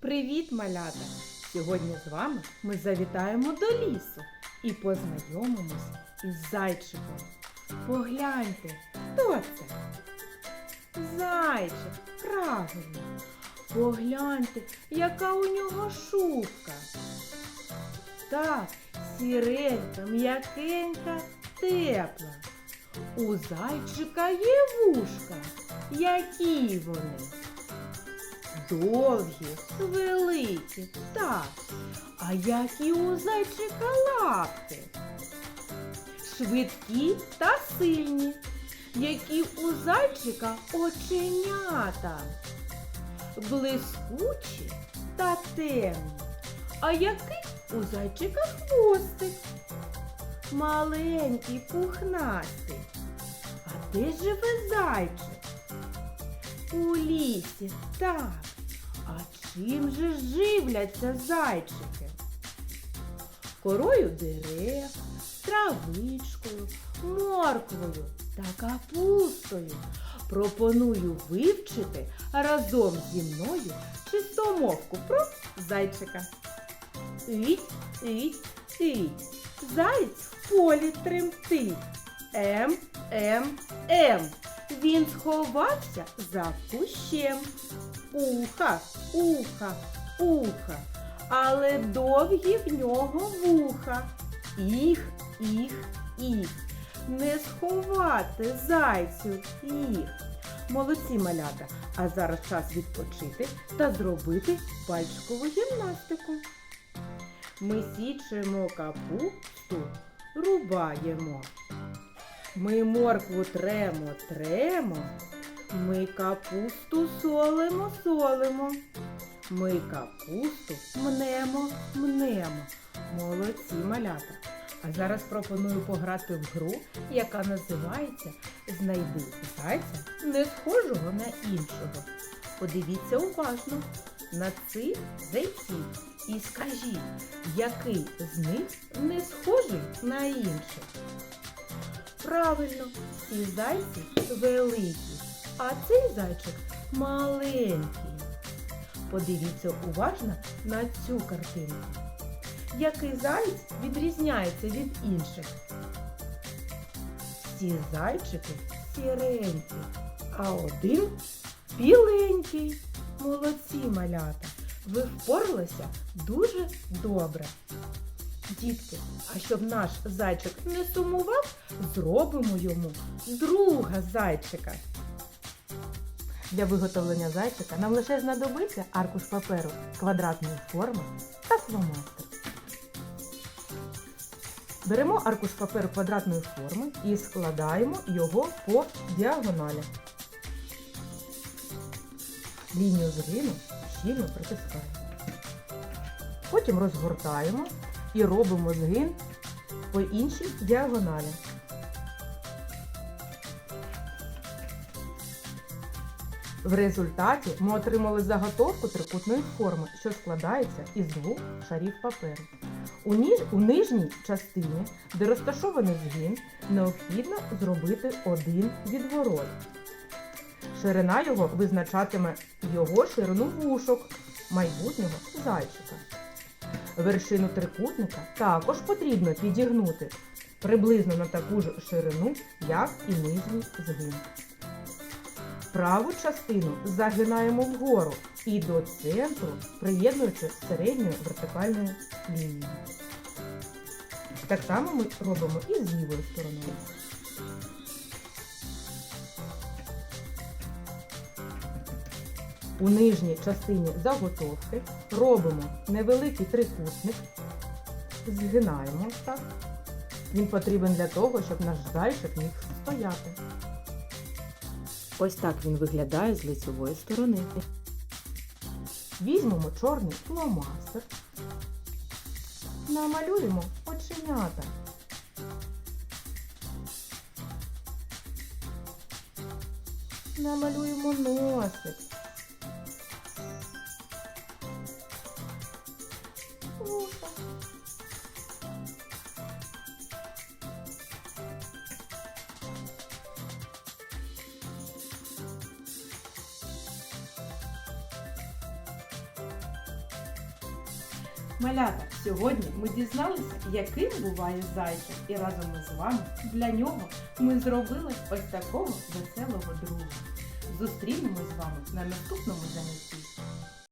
Привіт, малята! Сьогодні з вами ми завітаємо до лісу і познайомимось із зайчиком. Погляньте, хто це? Зайчик, правильно. Погляньте, яка у нього шубка. Так, сіренька, м'якенька, тепла. У зайчика є вушка. Які вони? Довгі, великі, так. А які у зайчика лапки? Швидкі та сильні, які у зайчика оченята. Блискучі та темні. А який у зайчика хвостик? Маленький, пухнастий. А де живе зайчик? У лісі, так. А чим же живляться зайчики? Корою дерев, травичкою, морквою та капустою. Пропоную вивчити разом зі мною чистомовку про зайчика. Віть, віть, віть. Заєць в полі тремтить. Ем, ем, ем. Він сховався за кущем. Уха, уха, уха, але довгі в нього вуха. Їх, їх, їх. Не сховати зайцю їх. Молодці малята, а зараз час відпочити та зробити пальчикову гімнастику. Ми січемо капусту, рубаємо. Ми моркву тремо, тремо. Ми капусту солимо, солимо. Ми капусту мнемо, мнемо. Молодці малята. А зараз пропоную пограти в гру, яка називається Знайди зайця не схожого на іншого. Подивіться уважно на цих зайців і скажіть, який з них не схожий на інших. Правильно, ці зайці великі, а цей зайчик маленький. Подивіться уважно на цю картинку. Який заєць відрізняється від інших? Всі зайчики сіренькі, а один біленький. Молодці малята. Ви впоралися дуже добре. Дітки, а щоб наш зайчик не сумував, зробимо йому друга зайчика. Для виготовлення зайчика нам лише знадобиться аркуш паперу квадратної форми та фломастер. Беремо аркуш паперу квадратної форми і складаємо його по діагоналі. Лінію згину щільно притискаємо. Потім розгортаємо і робимо згин по іншій діагоналі. В результаті ми отримали заготовку трикутної форми, що складається із двох шарів паперу. У, ніж, у нижній частині, де розташований згин, необхідно зробити один відворот. Ширина його визначатиме його ширину вушок майбутнього зайчика. Вершину трикутника також потрібно підігнути приблизно на таку ж ширину, як і нижній згин. Праву частину загинаємо вгору і до центру, приєднуючи середньою вертикальною лінією. Так само ми робимо і з лівою стороною. У нижній частині заготовки робимо невеликий трикутник, згинаємо так. Він потрібен для того, щоб наш зайчик міг стояти. Ось так він виглядає з лицевої сторони. Візьмемо чорний фломастер, намалюємо оченята. Намалюємо носик. Малята, сьогодні ми дізналися, яким буває зайчик, і разом із вами для нього ми зробили ось такого веселого друга. Зустрінемось з вами на наступному занятті.